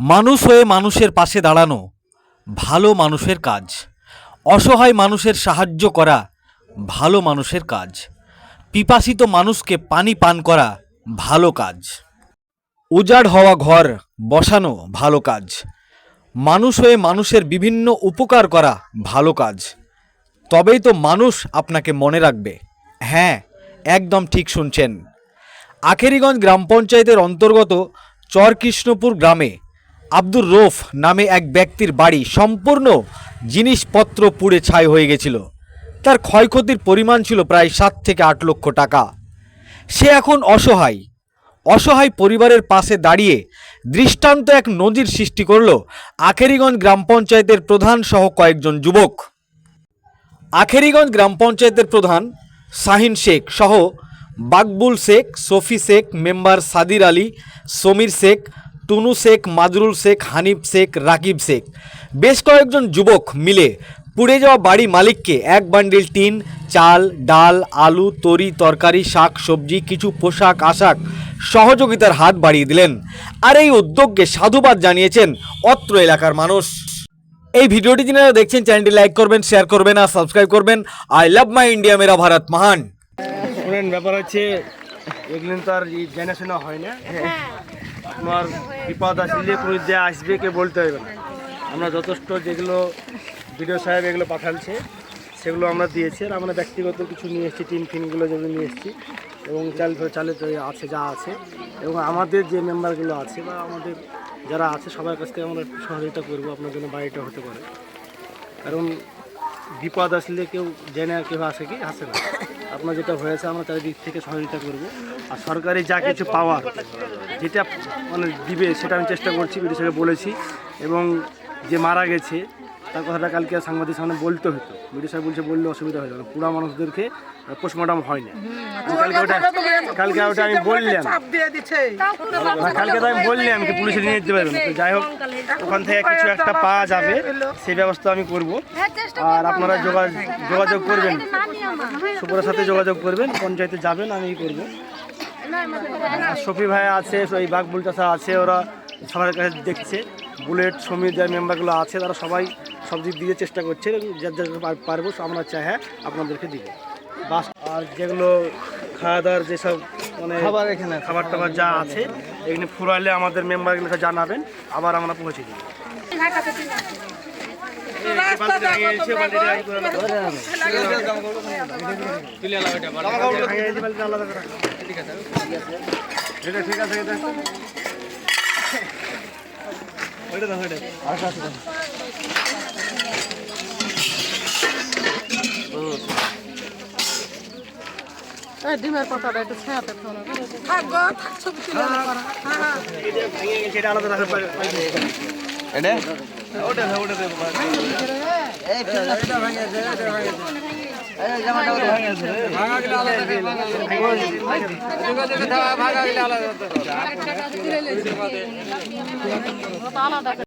মানুষ হয়ে মানুষের পাশে দাঁড়ানো ভালো মানুষের কাজ। অসহায় মানুষের সাহায্য করা ভালো মানুষের কাজ। পিপাসিত মানুষকে পানি পান করা ভালো কাজ। উজাড় হওয়া ঘর বসানো ভালো কাজ। মানুষ হয়ে মানুষের বিভিন্ন উপকার করা ভালো কাজ। তবেই তো মানুষ আপনাকে মনে রাখবে। হ্যাঁ একদম ঠিক শুনছেন। আখেরিগঞ্জ গ্রাম পঞ্চায়েতের অন্তর্গত চরকৃষ্ণপুর গ্রামে আব্দুর রোফ নামে এক ব্যক্তির বাড়ি সম্পূর্ণ জিনিসপত্র পুড়ে ছাই হয়ে গেছিল। তার ক্ষয়ক্ষতির পরিমাণ ছিল প্রায় সাত থেকে আট লক্ষ টাকা। সে এখন অসহায়। অসহায় পরিবারের পাশে দাঁড়িয়ে দৃষ্টান্ত এক নজির সৃষ্টি করল আখেরিগঞ্জ গ্রাম পঞ্চায়েতের প্রধান সহ কয়েকজন যুবক। আখেরিগঞ্জ গ্রাম পঞ্চায়েতের প্রধান শাহিন শেখ সহ বাকবুল শেখ, সফি শেখ, মেম্বার সাদির আলী, সমীর শেখ টুনু শেখ মাজরুল শেখ হানিফ শেখ রাকিব শেখ। বেশ কয়েকজন যুবক মিলে পুড়ে যাওয়া বাড়ি মালিককে এক বান্ডিল টিন চাল ডাল আলু তরি তরকারি শাক সবজি কিছু পোশাক আশাক সহযোগিতার হাত বাড়িয়ে দিলেন। আর এই উদ্যোগকে সাধুবাদ জানিয়েছেন অত্র এলাকার মানুষ। এই ভিডিওটি যারা দেখছেন চ্যানেলটি লাইক করবেন শেয়ার করবেন আর সাবস্ক্রাইব করবেন। আই লাভ মাই ইন্ডিয়া মেরা ভারত মহান। ব্যাপার হচ্ছে এগুলো তো আর হয় না। তোমার বিপদ আসলে কোনো যে আসবে কে বলতে হবে না। আমরা যথেষ্ট যেগুলো ভিডিও সাহেব এগুলো পাঠাচ্ছে সেগুলো আমরা দিয়েছি আর আমরা ব্যক্তিগত কিছু নিয়ে এসেছি টিন ফিনগুলো যেগুলো নিয়ে এসেছি এবং চাল চালে আছে, যা আছে এবং আমাদের যে মেম্বারগুলো আছে বা আমাদের যারা আছে, সবার কাছ থেকে আমরা সহযোগিতা করব, আপনার জন্য বাড়িটা হতে পারে। কারণ বিপদ আসলে কেউ জেনে কেউ আসে কি? আসে না। আপনার যেটা হয়েছে, আমরা তাদের দিক থেকে সহযোগিতা করব। আর সরকারি যা কিছু পাওয়ার, যেটা মানে দিবে, সেটা আমি চেষ্টা করছি বিদেশে বলেছি। এবং যে মারা গেছে তার কথাটা কালকে সাংবাদিক সামনে বলতে হতো। বিদেশ সাহেব বলছে বললে অসুবিধা হয়ে যাবে। পুরা মানুষদেরকে পোস্টমর্টম হয় না কালকে ওটা কালকে ওটা আমি বললাম। চাপ দিয়ে কালকে তো আমি বললাম কি পুলিশে নিয়ে যেতে পারবেন তো যাই হোক ওখান থেকে কিছু একটা পাওয়া যাবে। সেই ব্যবস্থা আমি করব। আর আপনারা যোগা- যোগাযোগ করবেন। সুপরের সাথে যোগাযোগ করবেন পঞ্চায়েতে যাবেন আমি করব। আর শফি ভাই আছে ওই বাঘবুল চাষা আছে ওরা সবার কাছে দেখছে। বুলেট শ্রমিক যে মেম্বারগুলো আছে তারা সবাই সব দিক দিয়ে চেষ্টা করছে এবং যার যার পারব আমরা চাই হ্যাঁ আপনাদেরকে দিব। বাস আর যেগুলো খাওয়া দাওয়ার যেসব মানে খাবার এখানে খাবার টাবার যা আছে এখানে ফুরাইলে আমাদের মেম্বারগুলোকে জানাবেন আবার আমরা পৌঁছে দিই এটা ঠিক আছে এটা ওইটা দাও ওইটা আচ্ছা আচ্ছা এই ডিমের পাতাটা একটু ছায়াতে ফোন থাক গো থাক ছবি তুলে আনা করা হ্যাঁ হ্যাঁ এটা ভেঙে গেছে এটা আলাদা রাখা পারে এটা ওটা দাও ওটা দাও আলাদা